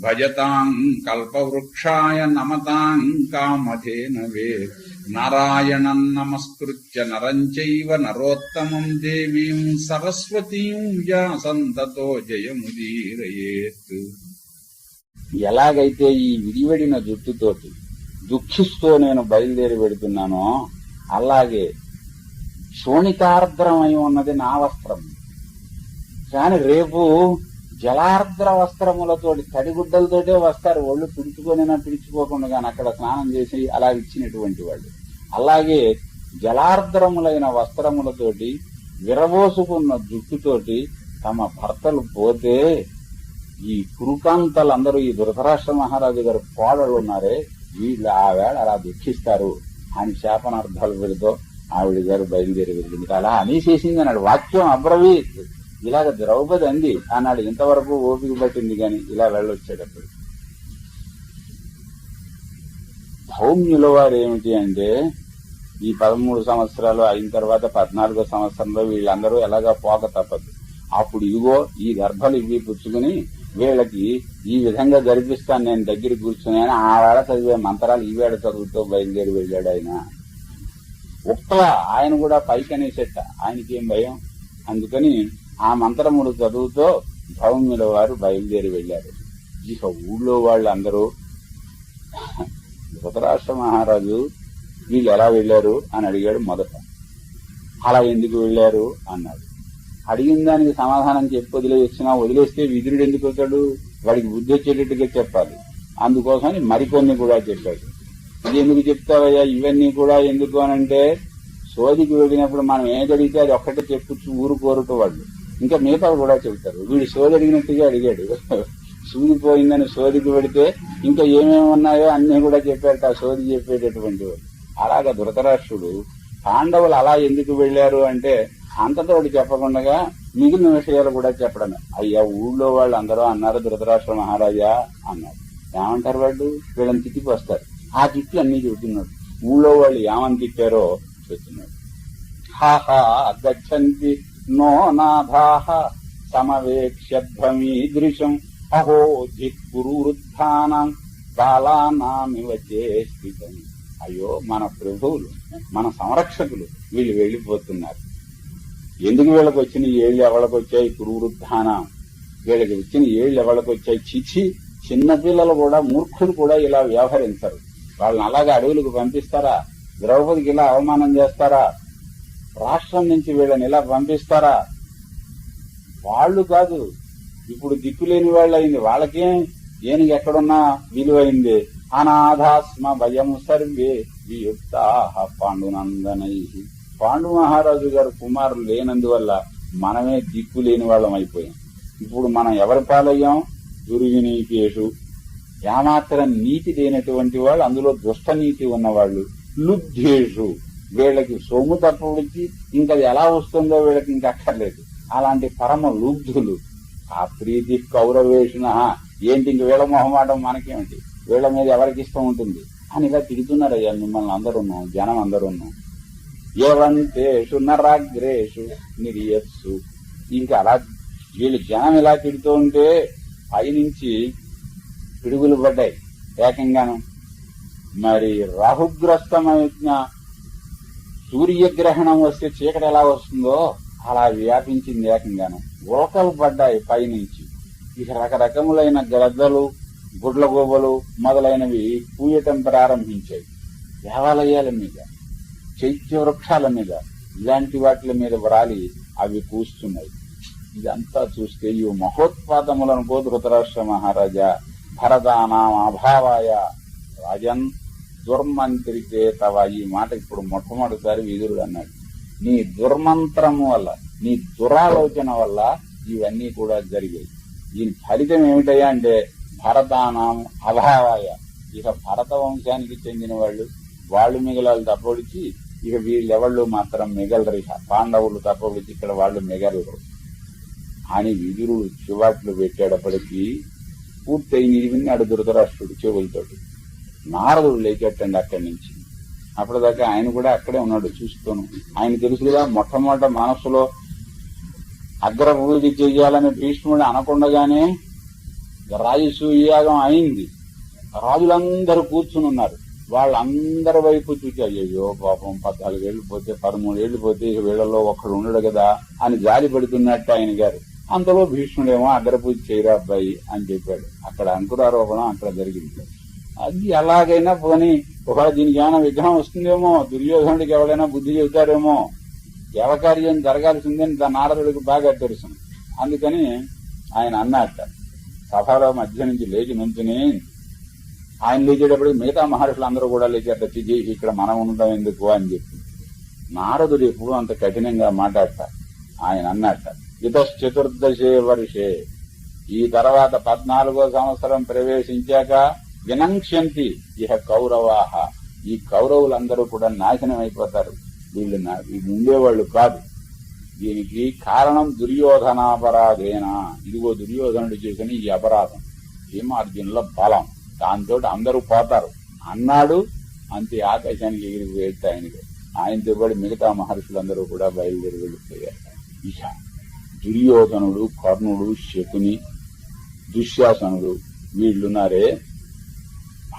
భజతాం కల్పవృక్షాయ నమతాం కామధేనవే నారాయణం నమస్కృత్య నరం చైవ నరోత్తమం దేవీం సరస్వతీం వ్యాసంతతో జయముదీరయేత్ ఎలాగైతే ఈ విడివడిన జుట్టుతోటి దుఃఖిస్తూ నేను బయలుదేరి పెడుతున్నానో అలాగే శోణితార్ద్రమై ఉన్నది నా వస్త్రం. కాని రేపు జలార్ద్ర వస్త్రములతోటి తడిగుడ్డలతోటే వస్తారు. ఒళ్ళు పిడుచుకొనినా పిడుచుకోకుండా కానీ అక్కడ స్నానం చేసి అలా ఇచ్చినటువంటి వాళ్ళు. అలాగే జలార్ద్రములైన వస్త్రములతోటి విరబోసుకున్న జుట్టుతోటి తమ భర్తలు పోతే ఈ కురుకాంతలందరూ ఈ ధృతరాష్ట్ర మహారాజు గారు కోడలు ఉన్నారే వీళ్ళు ఆవేళ అలా దుఃఖిస్తారు. అని శాపనార్థాలు పెడుతూ ఆవిడ గారు బయలుదేరి వెళ్ళింది. అలా అనేసేసింది అన్నాడు. వాక్యం అబ్రవీ ఇలాగ ద్రౌపది అంది ఆనాడు ఇంతవరకు ఓపిక పట్టింది గాని ఇలా వెళ్ళొచ్చేటప్పుడు. భౌమ్యుల వారు ఏమిటి అంటే ఈ పదమూడు సంవత్సరాలు అయిన తర్వాత పద్నాలుగో సంవత్సరంలో వీళ్ళందరూ ఎలాగా పోక తప్పదు. అప్పుడు ఇదిగో ఈ గర్భాలు ఇవి పుచ్చుకుని వీళ్ళకి ఈ విధంగా గర్భిస్తాను నేను దగ్గర కూర్చుని ఆవేళ చదివే మంత్రాలు ఈవేళ చదువుతూ బయలుదేరి వెళ్ళాడు ఆయన. ఉక్తల ఆయన కూడా పైకి అనేసేట. ఆయనకేం భయం? అందుకని ఆ మంత్రములు చదువుతో భౌమ్యుల వారు బయలుదేరి వెళ్ళారు. ఇక ఊళ్ళో వాళ్ళందరూ ధృతరాష్ట్ర మహారాజు వీళ్ళు ఎలా వెళ్ళారు అని అడిగాడు మొదట. అలా ఎందుకు వెళ్ళారు అన్నాడు. అడిగిన దానికి సమాధానం చెప్పి వదిలేసినా వదిలేస్తే విదురుడు ఎందుకు వెళ్తాడు? వాడికి బుద్ధి వచ్చేటట్టుగా చెప్పాలి. అందుకోసమని మరికొన్ని కూడా చెప్పాడు. ఇది ఎందుకు చెప్తావయ్యా? ఇవన్నీ కూడా ఎందుకు అనంటే సోదికి వెళ్ళినప్పుడు మనం ఏది అడిగితే అది ఒక్కటే చెప్పు ఊరుకోరుట వాళ్ళు. ఇంకా మిగతా కూడా చెబుతారు. వీడు సోది అడిగినట్టుగా అడిగాడు. సూది పోయిందని సోదికి పెడితే ఇంకా ఏమేమి ఉన్నాయో అన్ని కూడా చెప్పారట ఆ సోది చెప్పేటటువంటి అలాగ అలాగా ధృతరాష్ట్రుడు పాండవులు అలా ఎందుకు వెళ్ళారు అంటే అంతతోటి చెప్పకుండా మిగిలిన విషయాలు కూడా చెప్పడమే. అయ్యా ఊళ్ళో వాళ్ళు అందరూ అన్నారు ధృతరాష్ట్ర మహారాజా అన్నారు. ఏమంటారు వాళ్ళు? వీళ్ళని తిట్టికి వస్తారు. ఆ తిట్లు అన్ని చెబుతున్నాడు ఊళ్ళో వాళ్ళు ఏమని తిట్టారో చెప్తున్నాడు హాహా గచ్చంతి నో నాథాహ సమవేక్ష్యధ్వమీదృశం అహో దిక్పురువృద్ధానం బాలానామివ చేష్టితం అయ్యో మన ప్రభువులు మన సంరక్షకులు వీళ్ళు వెళ్ళిపోతున్నారు. ఎందుకు వీళ్ళకి వచ్చిన ఏళ్ళు ఎవరికి వచ్చాయి కురువృద్ధానం వీళ్ళకి వచ్చిన ఏళ్ళు ఎవరికి వచ్చాయి చిచి చిన్నపిల్లలు కూడా మూర్ఖులు కూడా ఇలా వ్యవహరించరు. వాళ్ళని అలాగే అడవులకు పంపిస్తారా? ద్రౌపదికి ఇలా అవమానం చేస్తారా? రాష్ట్రం నుంచి వీళ్ళని ఇలా పంపిస్తారా? వాళ్ళు కాదు. ఇప్పుడు దిక్కులేని వాళ్ళు అయింది వాళ్ళకేం ఏనుగు ఎక్కడున్నా విలువైంది. అనాథాస్మ భయం సర్వే వియుక్త పాండునందనై. పాండు మహారాజు గారు కుమారులు లేనందువల్ల మనమే దిక్కు లేని వాళ్ళం అయిపోయాం. ఇప్పుడు మనం ఎవరి పాలయ్యాం? దుర్వినీతేషు ఏమాత్రం నీతి లేనటువంటి వాళ్ళు అందులో దుష్ట నీతి ఉన్నవాళ్ళు. లుబ్ధేషు. వీళ్ళకి సొమ్ము తప్పడిచి ఇంకా అది ఎలా వస్తుందో వీళ్ళకి ఇంకా అక్కర్లేదు. అలాంటి పరమ లుబ్ధులు. ఆ ప్రీతి కౌరవేషణ ఏంటి ఇంక వీళ్ళ మొహమాటం మనకేమిటి? వీళ్ళ మీద ఎవరికి ఇష్టం ఉంటుంది? అని ఇలా తిడుతున్నారయ్యా మిమ్మల్ని అందరూ జనం అందరూ ఏవంతేషు నరాగ్రేషు నిర్యత్సు. ఇంకా అలా వీళ్ళు జనం ఇలా తిడుతూ ఉంటే పైనుంచి పిడుగులు పడ్డాయి ఏకంగాను. మరి రాహుగ్రస్తమైన సూర్యగ్రహణం వస్తే చీకటి ఎలా వస్తుందో అలా వ్యాపించింది ఏకంగాను. ఉలకలు పడ్డాయి పైనుంచి. ఇక రకరకములైన గ్రద్దలు గుడ్ల గోబలు మొదలైనవి పూయటం ప్రారంభించాయి. దేవాలయాల మీద చైత్య వృక్షాల మీద ఇలాంటి వాటి మీద వ్రాలి అవి పూస్తున్నాయి ఇదంతా చూస్తే ఈ మహోత్పాదములను కో ధృతరాష్ట్ర మహారాజా భరదానాం అభావాయ రాజన్ దుర్మంత్రితే తవ. ఈ మాట ఇప్పుడు మొట్టమొదటిసారి విదురుడు అన్నాడు. నీ దుర్మంత్రము వల్ల నీ దురాలోచన వల్ల ఇవన్నీ కూడా జరిగాయి. దీని ఫలితం ఏమిటయ్యా అంటే భరతానాం అభావాయ. ఇక భరత వంశానికి చెందిన వాళ్ళు వాళ్ళు మిగలాలు తప్పొడిచి ఇక వీళ్ళెవళ్ళు మాత్రం మిగలరు. ఇక పాండవులు తప్పొడిచి ఇక్కడ వాళ్ళు మిగలరు. అని విదురుడు చివాట్లు పెట్టేటప్పటికీ పూర్తయింది విన్నాడు ధృతరాష్ట్రుడు చెవులతోటి. నారదుడు లేచేటండి అక్కడి నుంచి. అప్పటిదాకా ఆయన కూడా అక్కడే ఉన్నాడు చూస్తూను ఆయన తెలుసుగా మొట్టమొదట మనస్సులో అగ్రపూజ చేయాలని భీష్ముడు అనకుండగానే రాజసూయాగం అయింది. రాజులందరూ కూర్చుని ఉన్నారు. వాళ్ళందరి వైపు చూసి అయ్యో పాపం పద్నాలుగు ఏళ్ళు పోతే పదమూడు ఏళ్ళు పోతే వీళ్ళలో ఒక్కడు ఉండడు కదా అని జాలి పడుతున్నట్టు ఆయన గారు. అంతలో భీష్ముడేమో అగ్రపూజ చేయరా అబ్బాయి అని చెప్పాడు. అక్కడ అంకురారోపణం అక్కడ జరిగింది. అది ఎలాగైనా పోని ఒకవేళ దీనికి ఏమైనా విగ్రహం వస్తుందేమో దుర్యోధనుడికి ఎవడైనా బుద్ధి చెబుతారేమో దేవకార్యం జరగాల్సిందని దాని నారదుడికి బాగా తెలుసు అందుకని ఆయన అన్నట్ట సభలో మధ్య నుంచి లేచి నుంచుని ఆయన లేచేటప్పుడు మిగతా మహర్షులు అందరూ కూడా లేచారట చిజి ఇక్కడ మనం ఉండడం ఎందుకు అని చెప్పి. నారదుడు ఎప్పుడు అంత కఠినంగా మాట్లాడట ఆయన అన్నట్ట ఇతశ్చతుర్దశే వర్షే. ఈ తర్వాత పద్నాలుగో సంవత్సరం ప్రవేశించాక వినంక్ష్యంతి ఇహ కౌరవాహ ఈ కౌరవులందరూ కూడా నాశనం అయిపోతారు. వీళ్ళు నా- వీళ్ళు ఉండేవాళ్ళు కాదు. దీనికి కారణం దుర్యోధనాపరాధేనా. ఇదిగో దుర్యోధనుడు చేసిన ఈ అపరాధం. భీమార్జునుల బలం. దాంతో అందరూ పోతారు. అన్నాడు అంతే ఆకాశానికి ఎగిరి వేస్తే ఆయనకి. ఆయనతో పాటు మిగతా మహర్షులందరూ కూడా బయలుదేరి వెళ్ళిపోయారు. ఇక దుర్యోధనుడు కర్ణుడు శకుని దుశ్శాసనుడు వీళ్ళున్నారే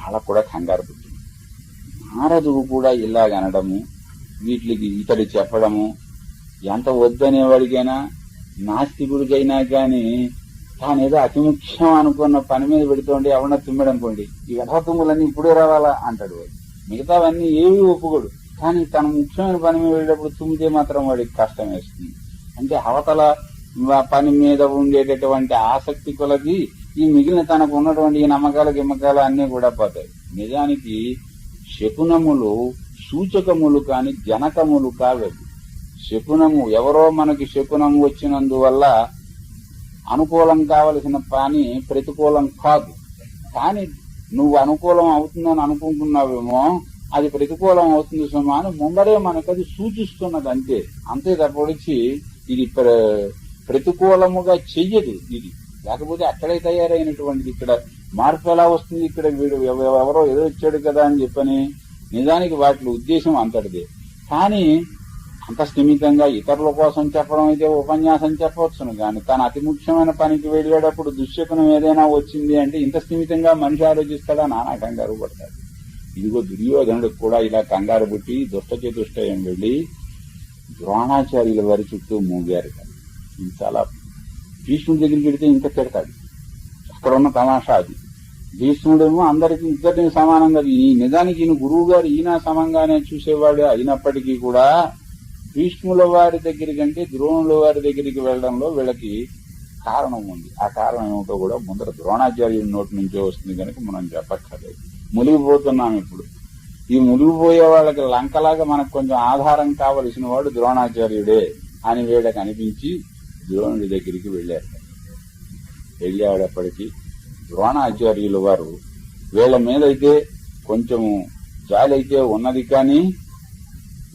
వాళ్ళకు కూడా కంగారు పుట్టింది నారదుడు కూడా ఇలాగనడము వీటికి ఇతడు చెప్పడము ఎంత వద్దనేవాడికైనా నాస్తికుడికైనా గాని తానేదో అతి ముఖ్యం అనుకున్న పని మీద పెడుతుంటే ఎవరన్నా తుమ్మాడనుకోండి ఈ తుమ్ములన్నీ ఇప్పుడే రావాలా అంటాడు వాడు. మిగతావన్నీ ఏవి ఒప్పుకోడు. కానీ తన ముఖ్యమైన పని మీద వెళ్ళేటప్పుడు తుమ్మితే మాత్రం వాడికి కష్టం వేస్తుంది. అంటే అవతల పని మీద ఉండేటటువంటి ఆసక్తి కొలది ఈ మిగిలిన తనకు ఉన్నటువంటి ఈ నమ్మకాలు గిమ్మకాలు అన్నీ కూడా పోతాయి. నిజానికి శకునములు సూచకములు కాని జనకములు కావవి. శకునము ఎవరో మనకి శకునము వచ్చినందువల్ల అనుకూలం కావలసిన పని ప్రతికూలం కాదు. కానీ నువ్వు అనుకూలం అవుతుందని అనుకుంటున్నావేమో అది ప్రతికూలం అవుతుంది సుమా అని ముందరే మనకు అది సూచిస్తున్నది అంతే. అంతే తప్పొడిచి ఇది ప్ర- ప్రతికూలముగా చెయ్యదు ఇది. లేకపోతే అక్కడే తయారైనటువంటిది ఇక్కడ. మార్పు ఎలా వస్తుంది ఇక్కడ? వీడు ఎవ- ఎవరో ఏదో వచ్చాడు కదా అని చెప్పని నిజానికి వాటి ఉద్దేశం అంతటిదే. కానీ అంత స్థిమితంగా ఇతరుల కోసం చెప్పడం అయితే ఉపన్యాసం చెప్పవచ్చును కానీ తన అతి ముఖ్యమైన పనికి వెళ్ళేటప్పుడు దుశ్శకునం ఏదైనా వచ్చింది అంటే ఇంత స్థిమితంగా మనిషి ఆలోచిస్తాడా? నానా కంగారు పడతాడు. ఇదిగో దుర్యోధనుడికి కూడా ఇలా కంగారు పుట్టి దుష్ట చతుష్టయం వెళ్ళి ద్రోణాచార్యుల వారి చుట్టూ మూగారు. కానీ ఇది చాలా భీష్ముడి దగ్గరికి వెడితే ఇంకా తిడతాడు. అక్కడ ఉన్న తమాషా అది. భీష్ముడేమో అందరికి ఇద్దరిని సమానంగా ఈ నిజానికి ఈయన గురువు గారు ఈయన సమంగానే చూసేవాడు అయినప్పటికీ కూడా భీష్ముల వారి దగ్గర కంటే ద్రోణుల వారి దగ్గరికి వెళ్ళడంలో వీళ్ళకి కారణం ఉంది. ఆ కారణం ఏమిటో కూడా ముందర ద్రోణాచార్యుడి నోటి నుంచే వస్తుంది కనుక మనం చెప్పక్కర్లేదు. మునిగిపోతున్నాం ఇప్పుడు. ఈ మునిగిపోయే వాళ్ళకి లంకలాగా మనకు కొంచెం ఆధారం కావలసిన వాడు ద్రోణాచార్యుడే అని వీళ్ళకి అనిపించి ద్రోణుడి దగ్గరికి వెళ్ళారు. వెళ్ళాడప్పటికీ ద్రోణాచార్యుల వారు వీళ్ళ మీద అయితే కొంచెం జాలైతే ఉన్నది కానీ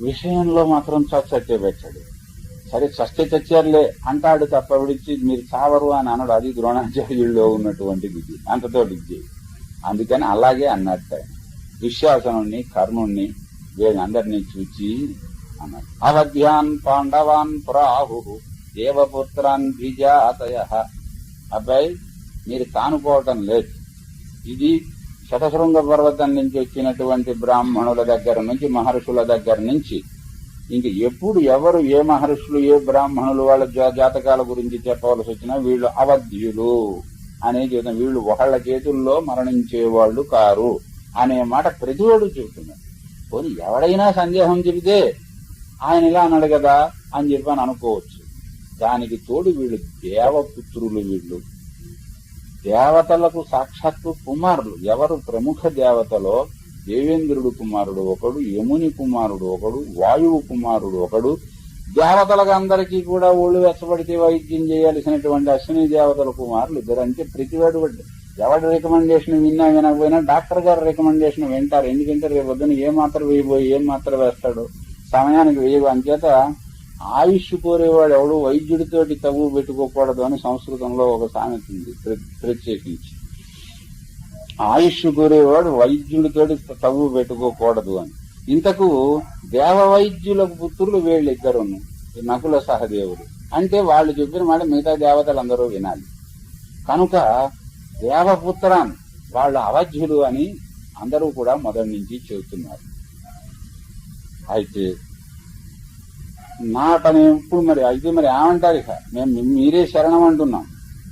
విషయంలో మాత్రం చచ్చట్టే పెట్టాడు. సరే చస్తే చచ్చారులే అంటాడు తప్ప విడిచి మీరు చావరు అని అనడు. అది ద్రోణాచార్యుల్లో ఉన్నటువంటి విద్య అంతతో విద్య అందుకని అలాగే అన్నట్ట దుశ్శాసనుణ్ణి కర్ణుణ్ణి వీళ్ళందరినీ చూచి అన్నాడు అవధ్యాన్ పాండవాన్ ప్రాహు దేవపుత్రాన్ విజాతయ అబ్బాయి మీరు కానుకోవటం లేదు. ఇది శతశృంగ పర్వతం నుంచి వచ్చినటువంటి బ్రాహ్మణుల దగ్గర నుంచి మహర్షుల దగ్గర నుంచి. ఇంక ఎప్పుడు ఎవరు ఏ మహర్షులు ఏ బ్రాహ్మణులు వాళ్ళ జా- జాతకాల గురించి చెప్పవలసి వచ్చినా వీళ్ళు అవధ్యులు. అనే జీవితం వీళ్ళు ఒకళ్ళ చేతుల్లో మరణించే వాళ్ళు కారు అనే మాట ప్రతివాడు చెబుతున్నారు పోనీ ఎవడైనా సందేహం చెబితే ఆయన ఇలా అన్నాడు కదా అని చెప్పి అని అనుకోవచ్చు. దానికి తోడు వీళ్ళు దేవపుత్రులు వీళ్ళు. దేవతలకు సాక్షాత్తు కుమారులు. ఎవరు ప్రముఖ దేవతలో? దేవేంద్రుడు కుమారుడు ఒకడు యముని కుమారుడు ఒకడు వాయువు కుమారుడు ఒకడు. దేవతలకు అందరికీ కూడా ఒళ్ళు వెచ్చబడితే వైద్యం చేయాల్సినటువంటి అశ్విని దేవతల కుమారులు ఇద్దరు అంటే ప్రతివాడు ఎవరి రికమెండేషన్ విన్నా వినకపోయినా డాక్టర్ గారి రికమెండేషన్ వింటారు. ఎందుకంటే రేపు పొద్దున ఏ మాత్ర వేయబోయి ఏం మాత్ర వేస్తాడు. సమయానికి వేయవు అంచేత ఆయుష్ కోరేవాడు ఎవడు వైద్యుడితోటి తగు పెట్టుకోకూడదు అని సంస్కృతంలో ఒక సామెత ఉంది ప్రత్యేకించి. ఆయుష్ కోరేవాడు వైద్యుడితోటి తగు పెట్టుకోకూడదు అని. ఇంతకు దేవ వైద్యుల పుత్రులు వీళ్ళిద్దరు నకుల సహదేవుడు అంటే వాళ్ళు చెప్పిన మాట మిగతా దేవతలందరూ వినాలి. కనుక దేవపుత్రాన్ వాళ్ళు అవధ్యులు అని అందరూ కూడా మొదటి నుంచి చెబుతున్నారు. అయితే నాటని ఇప్పుడు మరి అయితే మరి ఏమంటారు ఇక? మేము మీరే శరణం అంటున్నాం.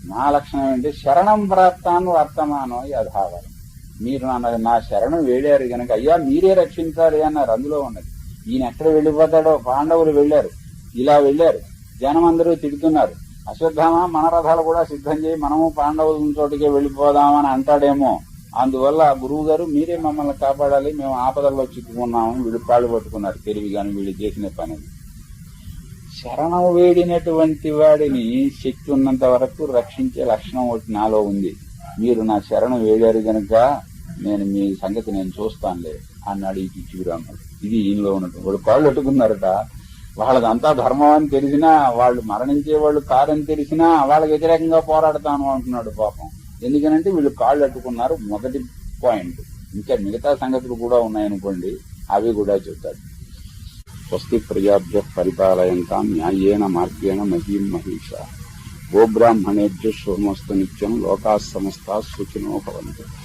నా లక్షణం ఏంటి? శరణం ప్రాప్తాను వర్తమానం యథావరం మీరు నా నా శరణం వేడారు గనక అయ్యా మీరే రక్షించాలి అన్నారు. అందులో ఉన్నది. ఈయన ఎక్కడ వెళ్ళిపోతాడో? పాండవులు వెళ్ళారు. ఇలా వెళ్ళారు. జనం అందరూ తిడుతున్నారు. అశ్వత్థామ మన రథాలు కూడా సిద్ధం చేయి మనము పాండవుల చోటికే వెళ్ళిపోదామని అంటాడేమో. అందువల్ల గురువు గారు మీరే మమ్మల్ని కాపాడాలి మేము ఆపదల్లో చిక్కుకున్నాము వీళ్ళు కాళ్ళు పట్టుకున్నారు. తెలివి కానీ వీళ్ళు చేసిన పని శరణం వేడినటువంటి వాడిని శక్తి ఉన్నంత వరకు రక్షించే లక్షణం ఒకటి నాలో ఉంది. మీరు నా శరణం వేడారు గనక నేను మీ సంగతి నేను చూస్తానులే అన్నాడు ఈ పిచ్చిరాముడు ఇది ఈయనలో ఉన్నట్టు వాడు కాళ్ళు పెట్టుకున్నారట. వాళ్ళదంతా ధర్మం అని తెలిసినా వాళ్ళు మరణించే వాళ్ళు కాదని తెలిసినా వాళ్ళకి వ్యతిరేకంగా పోరాడతాను అంటున్నాడు పాపం. ఎందుకనంటే వీళ్ళు కాళ్ళు అట్టుకున్నారు మొదటి పాయింట్. ఇంకా మిగతా సంగతులు కూడా ఉన్నాయనుకోండి అవి కూడా చెప్తారు స్వస్తి ప్రజాభ్య పరిపాలయంతాం న్యాయేన మార్గేణ మహీం మహిష. గోబ్రాహ్మణేభ్య సోమస్తు నిత్యం లోకా సమస్తా సుఖినో భవంతు.